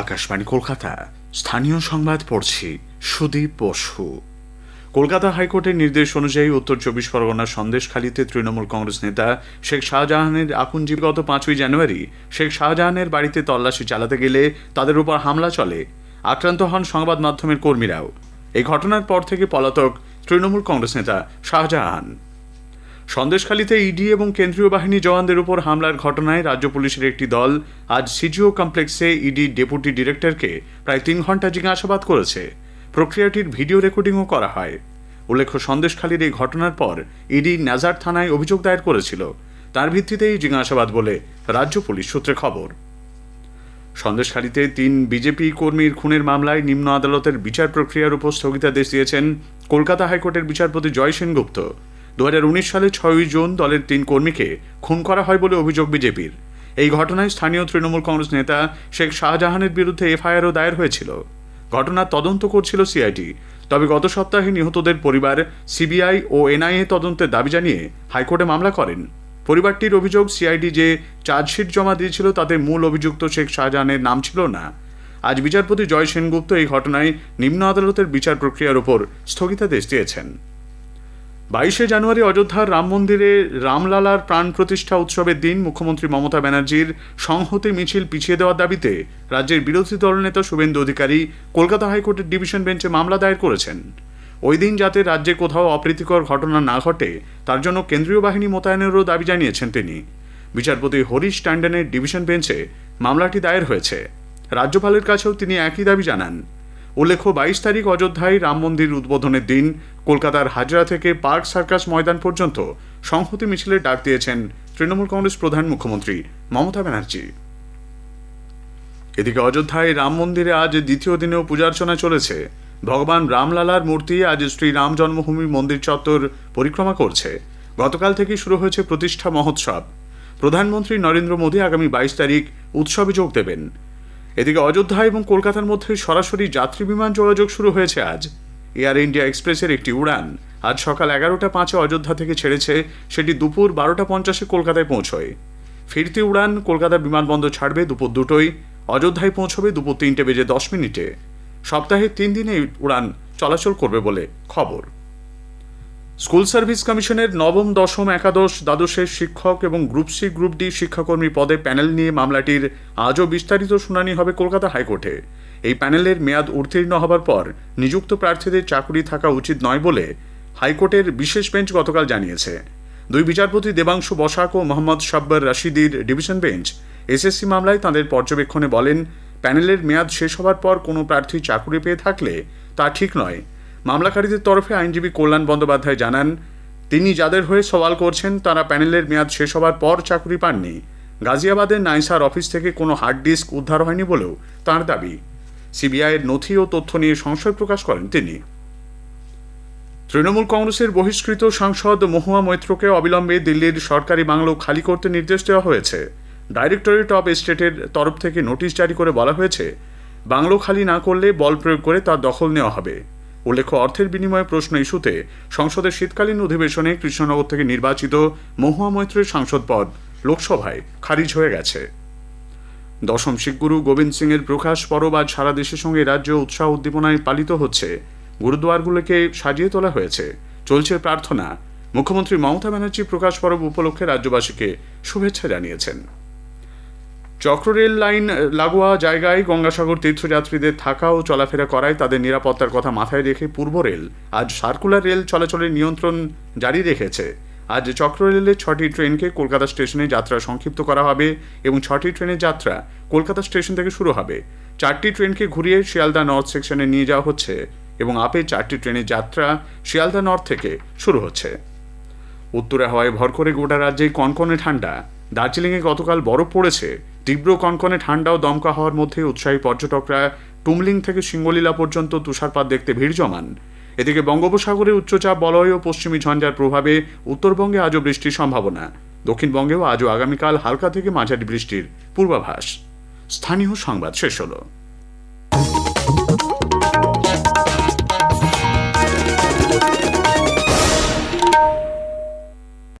আকাশবাণী কলকাতা। স্থানীয় সংবাদ পড়ছি সুদীপ বসু। কলকাতা হাইকোর্টের নির্দেশ অনুযায়ী উত্তর চব্বিশ পরগনার সন্দেশখালীতে তৃণমূল কংগ্রেস নেতা শেখ শাহজাহানের আকুঞ্জি গত পাঁচই জানুয়ারি শেখ শাহজাহানের বাড়িতে তল্লাশি চালাতে গেলে তাদের উপর হামলা চলে। আক্রান্ত হন সংবাদ মাধ্যমের কর্মীরাও। এই ঘটনার পর থেকে পলাতক তৃণমূল কংগ্রেস নেতা শাহজাহান। সন্দেশখালীতে ইডি এবং কেন্দ্রীয় বাহিনী জওয়ানদের উপর হামলার ঘটনায় রাজ্য পুলিশের একটি দল আজ সিজিও কমপ্লেক্সে ইডি ডেপুটি ডিরেক্টরকে প্রায় তিন ঘণ্টা জিজ্ঞাসাবাদ করেছে। প্রক্রিয়াটির ভিডিও রেকর্ডিংও করা হয়। উল্লেখ্য, সন্দেশখালীর এই ঘটনার পর ইডি নাজার থানায় অভিযোগ দায়ের করেছিল। তার ভিত্তিতেই জিজ্ঞাসাবাদ বলে রাজ্য পুলিশ সূত্রে খবর। সন্দেশখালীতে তিন বিজেপি কর্মীর খুনের মামলায় নিম্ন আদালতের বিচার প্রক্রিয়ার উপর স্থগিতাদেশ দিয়েছেন কলকাতা হাইকোর্টের বিচারপতি জয় সেনগুপ্ত। দু হাজার উনিশ সালে ছয়ই জুন দলের তিন কর্মীকে খুন করা হয় বলে অভিযোগ বিজেপির। এই ঘটনায় স্থানীয় তৃণমূল কংগ্রেস নেতা শেখ শাহজাহানের বিরুদ্ধে এফআইআরও দায়ের হয়েছিল। ঘটনার তদন্ত করছিল সিআইডি। তবে গত সপ্তাহে নিহতদের পরিবার সিবিআই ও এনআইএ তদন্তের দাবি জানিয়ে হাইকোর্টে মামলা করেন। পরিবারটির অভিযোগ, সিআইডি যে চার্জশিট জমা দিয়েছিল তাতে মূল অভিযুক্ত শেখ শাহজাহানের নাম ছিল না। আজ বিচারপতি জয় সেনগুপ্ত এই ঘটনায় নিম্ন আদালতের বিচার প্রক্রিয়ার উপর স্থগিতাদেশ দিয়েছেন। বাইশে জানুয়ারি অযোধ্যার রাম মন্দিরে রামলালার প্রাণ প্রতিষ্ঠা উৎসবের দিন মুখ্যমন্ত্রী মমতা ব্যানার্জির সংহতি মিছিল পিছিয়ে দেওয়ার দাবিতে রাজ্যের বিরোধী দলনেতা শুভেন্দু অধিকারী কলকাতা হাইকোর্টের ডিভিশন বেঞ্চে মামলা দায়ের করেছেন। ওই দিন যাতে রাজ্যে কোথাও অপ্রীতিকর ঘটনা না ঘটে, তার জন্য কেন্দ্রীয় বাহিনী মোতায়েনেরও দাবি জানিয়েছেন তিনি। বিচারপতি হরিশ ট্যান্ডনের ডিভিশন বেঞ্চে মামলাটি দায়ের হয়েছে। রাজ্যপালের কাছেও তিনি একই দাবি জানান। উল্লেখ্য, বাইশ তারিখ অযোধ্যায় রাম মন্দির উদ্বোধনের দিন কলকাতার হাজরা থেকে পার্ক সার্কাস ময়দান পর্যন্ত সংহতি মিছিলের ডাক দিয়েছেন তৃণমূল কংগ্রেস প্রধান মুখ্যমন্ত্রী মমতা ব্যানার্জি। এদিকে অযোধ্যায় রাম মন্দিরে আজ দ্বিতীয় দিনেও পূজার্চনা চলেছে। ভগবান রামলালার মূর্তি আজ শ্রী রাম জন্মভূমি মন্দির চত্বর পরিক্রমা করছে। গতকাল থেকেই শুরু হয়েছে প্রতিষ্ঠা মহোৎসব। প্রধানমন্ত্রী নরেন্দ্র মোদী আগামী বাইশ তারিখ উৎসবে যোগ দেবেন। এদিকে অযোধ্যা এবং কলকাতার মধ্যে সরাসরি যাত্রী বিমান যোগাযোগ শুরু হয়েছে আজ। এয়ার ইন্ডিয়া এক্সপ্রেসের একটি উড়ান আজ সকাল এগারোটা পাঁচে অযোধ্যা থেকে ছেড়েছে, সেটি দুপুর বারোটা পঞ্চাশে কলকাতায় পৌঁছয়। ফিরতি উড়ান কলকাতা বিমানবন্দর ছাড়বে দুপুর দুটোই অযোধ্যায় পৌঁছবে দুপুর তিনটে বেজে দশ মিনিটে। সপ্তাহে তিন দিনে উড়ান চলাচল করবে বলে খবর। স্কুল সার্ভিস কমিশনের নবম, দশম, একাদশ, দ্বাদশের শিক্ষক এবং গ্রুপ সি, গ্রুপ ডি শিক্ষাকর্মী পদে প্যানেল নিয়ে মামলাটির আজও বিস্তারিত শুনানি হবে কলকাতা হাইকোর্টে। এই প্যানেলের মেয়াদ উত্তীর্ণ হবার পর নিযুক্ত প্রার্থীদের চাকরি থাকা উচিত নয় বলে হাইকোর্টের বিশেষ বেঞ্চ গতকাল জানিয়েছে। দুই বিচারপতি দেবাংশু বসাক ও মোহাম্মদ সাব্বার রাশিদির ডিভিশন বেঞ্চ এসএসসি মামলায় তাদের পর্যবেক্ষণে বলেন, প্যানেলের মেয়াদ শেষ হবার পর কোনো প্রার্থী চাকরি পেয়ে থাকলে তা ঠিক নয়। মামলাকারীদের তরফে আইনজীবী কল্যাণ বন্দ্যোপাধ্যায় জানান, তিনি যাদের হয়ে সওয়াল করছেন, তারা প্যানেলের মেয়াদ শেষ হবার পর চাকরি পাননি। গাজিয়াবাদের নাইসার অফিস থেকে কোনো হার্ড ডিস্ক উদ্ধার হয়নি বলেও তাঁর দাবি। সিবিআইয়ের নথি ও তথ্য নিয়ে সংশয় প্রকাশ করেন তিনি। তৃণমূল কংগ্রেসের বহিষ্কৃত সাংসদ মহুয়া মৈত্রকে অবিলম্বে দিল্লির সরকারি বাংলো খালি করতে নির্দেশ দেওয়া হয়েছে। ডাইরেক্টরেট অব এস্টেটের তরফ থেকে নোটিশ জারি করে বলা হয়েছে, বাংলো খালি না করলে বল প্রয়োগ করে তার দখল নেওয়া হবে। উল্লেখ্য, অর্থের বিনিময়ে প্রশ্ন ইস্যুতে সংসদের শীতকালীন অধিবেশনে কৃষ্ণনগর থেকে নির্বাচিত মহুয়া মৈত্রের সাংসদ পদ লোকসভায় খারিজ হয়ে গেছে। দশম শিখগুরু গোবিন্দ সিং এর প্রকাশ পরব আজ সারা দেশের সঙ্গে রাজ্য উৎসাহ উদ্দীপনায় পালিত হচ্ছে। গুরুদুয়ারগুলোকে সাজিয়ে তোলা হয়েছে। চলছে প্রার্থনা। মুখ্যমন্ত্রী মমতা ব্যানার্জি প্রকাশ পরব উপলক্ষে রাজ্যবাসীকে শুভেচ্ছা জানিয়েছেন। চক্ররেল লাইন লাগোয়া জায়গায় গঙ্গাসাগর তীর্থযাত্রীদের থাকা ও চলাফেরা করায় তাদের নিরাপত্তার কথা মাথায় রেখে পূর্ব রেল আজ সার্কুলার রেল চলাচলের নিয়ন্ত্রণ জারি রেখেছে। আজ চক্ররেলের ছটি ট্রেনকে কলকাতা স্টেশনে যাত্রা সংক্ষিপ্ত করা হবে এবং ছটি ট্রেনের যাত্রা কলকাতা স্টেশন থেকে শুরু হবে। চারটি ট্রেনকে ঘুরিয়ে শিয়ালদা নর্থ সেকশনে নিয়ে যাওয়া হচ্ছে এবং আপে চারটি ট্রেনের যাত্রা শিয়ালদা নর্থ থেকে শুরু হচ্ছে। উত্তরে হাওয়ায় ভর করে গোটা রাজ্যেই কনকনে ঠান্ডা। দার্জিলিংয়ে গতকাল বরফ পড়েছে। তীব্র কনকনে ঠান্ডা ও দমকা হওয়ার মধ্যে উৎসাহী পর্যটকরা টুমলিং থেকে সিঙ্গলীলা পর্যন্ত তুষারপাত দেখতে ভিড় জমান। এদিকে বঙ্গোপসাগরে উচ্চচাপ, বলয় ও পশ্চিমী ঝঞ্ঝার প্রভাবে উত্তরবঙ্গে আজও বৃষ্টির সম্ভাবনা। দক্ষিণবঙ্গেও আজও আগামীকাল হালকা থেকে মাঝারি বৃষ্টির পূর্বাভাস। স্থানীয় সংবাদ শেষ হলো।